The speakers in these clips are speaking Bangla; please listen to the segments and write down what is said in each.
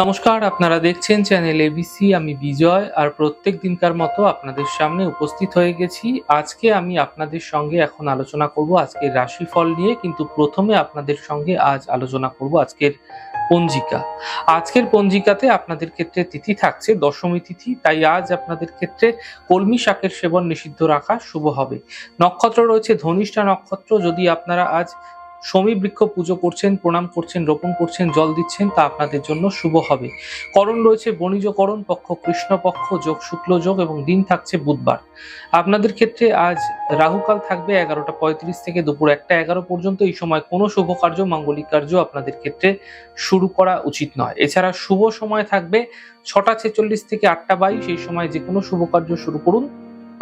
নমস্কার, আপনারা দেখছেন চ্যানেল এবিসি আমি বিজয়, আর প্রত্যেক দিনকার মতো আপনাদের সামনে উপস্থিত হয়ে গেছি। আজকে আমি আপনাদের সঙ্গে এখন আলোচনা করব আজকের রাশিফল নিয়ে, কিন্তু প্রথমে আপনাদের সঙ্গে আজ আলোচনা করব আজকের পঞ্জিকা। আজকের পঞ্জিকাতে আপনাদের ক্ষেত্রে তিথি থাকছে, দশমী তিথি, তাই আজ আপনাদের ক্ষেত্রে কলমি শাকের সেবন নিষিদ্ধ রাখা শুভ হবে। নক্ষত্র রয়েছে, ধনিষ্ঠা নক্ষত্র, যদি আপনারা আজ সমী বৃক্ষ পুজো করছেন, প্রণাম করছেন, রোপণ করছেন, জল দিচ্ছেন, তা আপনাদের জন্য শুভ হবে। করণ রয়েছে বণিজ করণ পক্ষ কৃষ্ণপক্ষ যোগ শুক্ল যোগ এবং দিন থাকছে বুধবার। আপনাদের ক্ষেত্রে আজ রাহুকাল থাকবে এগারোটা পঁয়ত্রিশ থেকে দুপুর একটা এগারো পর্যন্ত। এই সময় কোনো শুভ কার্য, মাঙ্গলিক কার্য আপনাদের ক্ষেত্রে শুরু করা উচিত নয়। এছাড়া শুভ সময় থাকবে ছটা ছেচল্লিশ থেকে আটটা বাইশ। এই সময় যে কোনো শুভ কার্য শুরু করুন।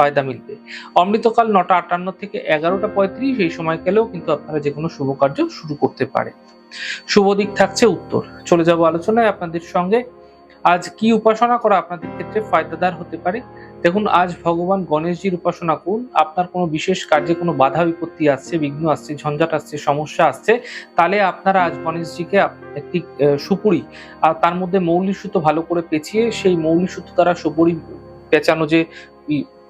ফায়দা মিলবে। অমৃতকাল নটা আটান্ন থেকে এগারোটা পঁয়ত্রিশ এই সময়কালেও কিন্তু আপনারা যে কোনো শুভ কার্য শুরু করতে পারে শুভ দিক থাকছে উত্তর। চলে যাব আলোচনায় আপনাদের সঙ্গে। আজ কি উপাসনা করা আপনাদের ক্ষেত্রে ফায়দাদার হতে পারে? দেখুন, আজ ভগবান গণেশজির উপাসনা করুন। আপনার কোনো বিশেষ কার্যে কোনো বাধা বিপত্তি আসছে, বিঘ্ন আসছে, ঝঞ্ঝাট আসছে, সমস্যা আসছে, তাহলে আপনারা আজ গণেশজিকে একটি সুপুরি আর তার মধ্যে মৌলিক সুতো ভালো করে পেঁচিয়ে সেই মৌলিক সুতো দ্বারা সুপুরি পেঁচানো যে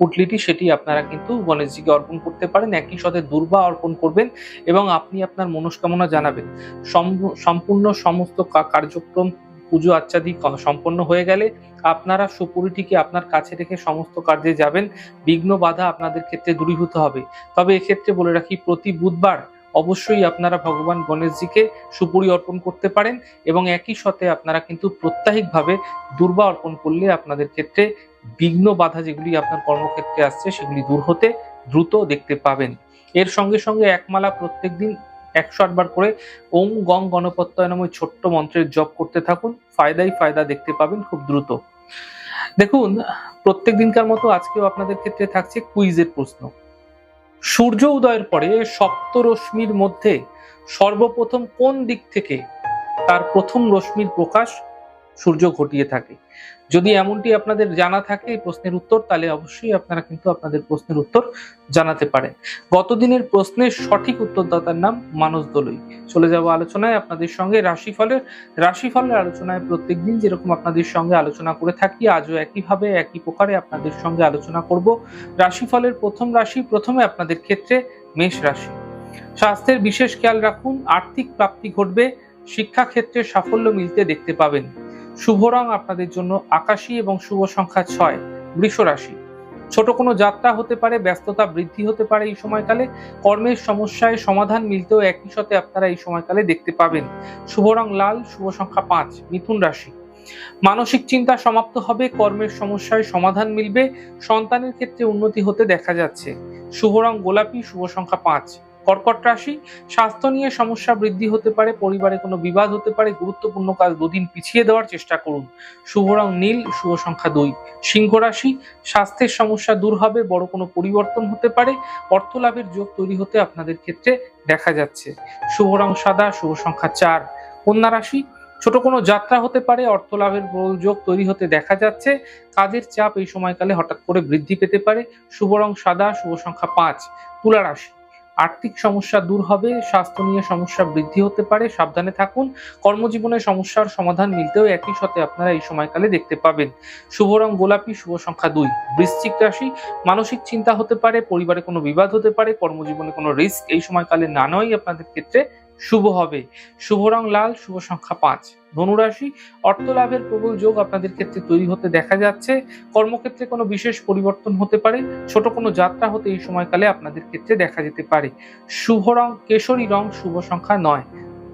পুটলিটি সেটি আপনারা কিন্তু গণেশজিকে অর্পণ করতে পারেন, একই সাথে দুর্বা অর্পণ করবেন এবং আপনি আপনার মনস্কামনা জানাবেন। সম- সম্পূর্ণ সমস্ত কার্যক্রম, পুজো আচ্ছাদি সম্পন্ন হয়ে গেলে আপনারা সুপুরিটিকে আপনার কাছে রেখে সমস্ত কার্যে যাবেন। বিঘ্ন বাধা আপনাদের ক্ষেত্রে দূরীভূত হবে। তবে এক্ষেত্রে বলে রাখি, প্রতি বুধবার অবশ্যই আপনারা ভগবান গণেশজিকে সুপুরি অর্পণ করতে পারেন এবং একই সাথে আপনারা কিন্তু প্রত্যাহিকভাবে দুর্বা অর্পণ করলে আপনাদের ক্ষেত্রে বিঘ্ন বাধা যেগুলি আপনার কর্মক্ষেত্রে আসছে, সেগুলি দূর হতে দ্রুত দেখতে পাবেন। এর সঙ্গে সঙ্গে একমালা প্রত্যেকদিন একশো আটবার করে ওম গং গণপত্যয় নামে ছোট্ট মন্ত্রের জপ করতে থাকুন। ফায়দাই ফায়দা দেখতে পাবেন খুব দ্রুত। দেখুন প্রত্যেক দিনকার মতো আজকেও আপনাদের ক্ষেত্রে থাকছে কুইজের প্রশ্ন। সূর্য উদয়ের পরে সপ্ত রশ্মির মধ্যে সর্বপ্রথম কোন দিক থেকে তার প্রথম রশ্মির প্রকাশ সূর্য ঘটিয়ে থাকে। যদি এমনটি আপনাদের জানা থাকে এই প্রশ্নের উত্তর, তাহলে অবশ্যই আপনারা কিন্তু আপনাদের প্রশ্নের উত্তর জানাতে পারেন। গতদিনের প্রশ্নের সঠিক উত্তরদাতার নাম মানস দলই। চলে যাব আলোচনায় আপনাদের সঙ্গে রাশিফলের। রাশিফলের আলোচনায় প্রত্যেকদিন যেরকম আপনাদের সঙ্গে আলোচনা করে থাকি, আজও একইভাবে একই প্রকারে আপনাদের সঙ্গে আলোচনা করব। রাশিফলের প্রথম রাশি, প্রথমে আপনাদের ক্ষেত্রে মেষ রাশি। স্বাস্থ্যের বিশেষ খেয়াল রাখুন, আর্থিক প্রাপ্তি ঘটবে, শিক্ষাক্ষেত্রে সাফল্য মিলতে দেখতে পাবেন। শুভ রং আপনাদের জন্য আকাশী এবং শুভ সংখ্যা ছয়, বৃষ রাশি। ছোট কোনো যাত্রা হতে পারে, ব্যস্ততা বৃদ্ধি হতে পারে এই সময়কালে। কর্মের সমস্যায় সমাধান মিলতেও একই সাথে আপনারা এই সময়কালে দেখতে পাবেন। শুভ রং লাল, শুভ সংখ্যা পাঁচ, মিথুন রাশি। মানসিক চিন্তা সমাপ্ত হবে, কর্মের সমস্যায় সমাধান মিলবে, সন্তানের ক্ষেত্রে উন্নতি হতে দেখা যাচ্ছে। শুভ রং গোলাপি, শুভ সংখ্যা পাঁচ। কর্কট রাশি, স্বাস্থ্য নিয়ে সমস্যা বৃদ্ধি হতে পারে, পরিবারে কোনো বিবাদ হতে পারে, গুরুত্বপূর্ণ কাজ দুদিন পিছিয়ে দেওয়ার চেষ্টা করুন। শুভ রং নীল, শুভ সংখ্যা দুই। সিংহ রাশি, স্বাস্থ্যের সমস্যা দূর হবে, বড় কোনো পরিবর্তন হতে পারে অর্থ লাভের যোগ তৈরি হতে আপনাদের ক্ষেত্রে দেখা যাচ্ছে। শুভ রং সাদা, শুভ সংখ্যা চার। কন্যা রাশি, ছোট কোনো যাত্রা হতে পারে অর্থ লাভের যোগ তৈরি হতে দেখা যাচ্ছে, কাজের চাপ এই সময়কালে হঠাৎ করে বৃদ্ধি পেতে পারে, শুভ রং সাদা, শুভ সংখ্যা পাঁচ। তুলা রাশি আর্থিক সমস্যা দূর হবে, স্বাস্থ্য নিয়ে সমস্যা বৃদ্ধি হতে পারে, সাবধানে থাকুন। কর্মজীবনে সমস্যার সমাধান মিলতেও একই সাথে আপনারা এই সময়কালে দেখতে পাবেন। শুভ রং গোলাপি, শুভ সংখ্যা দুই। বৃশ্চিক রাশি, মানসিক চিন্তা হতে পারে, পরিবারে কোনো বিবাদ হতে পারে, কর্মজীবনে কোনো রিস্ক এই সময়কালে না নয় আপনাদের ক্ষেত্রে শুভ হবে। শুভ রং লাল, শুভ সংখ্যা পাঁচ। ধনুরাশি অর্থ লাভের প্রবল যোগ আপনাদের ক্ষেত্রে তৈরি হতে দেখা যাচ্ছে। কর্মক্ষেত্রে কোনো বিশেষ পরিবর্তন হতে পারে। ছোট কোনো যাত্রা হতে এই সময়কালে আপনাদের ক্ষেত্রে দেখা যেতে পারে। শুভ রং, কেশরী রং, শুভ সংখ্যা নয়,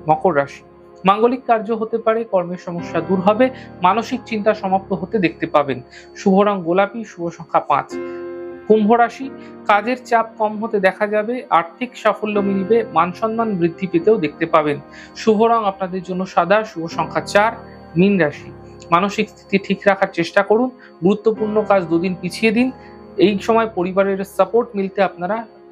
মকর রাশি। মাঙ্গলিক কার্য হতে পারে, কর্মের সমস্যা দূর হবে, মানসিক চিন্তা সমাপ্ত হতে দেখতে পাবেন। শুভ রং গোলাপি, শুভ সংখ্যা পাঁচ। কুম্ভ রাশি, কাজের চাপ কম হতে দেখা যাবে, আর্থিক সাফল্য মিলবে, মান সম্মান বৃদ্ধি পেতেও দেখতে পাবেন। শুভ রং আপনাদের জন্য সাদা, শুভ সংখ্যা চার, মীন রাশি। মানসিক স্থিতি ঠিক রাখার চেষ্টা করুন, গুরুত্বপূর্ণ কাজ দুদিন পিছিয়ে দিন, এই সময় পরিবারের সাপোর্ট মিলতে আপনারা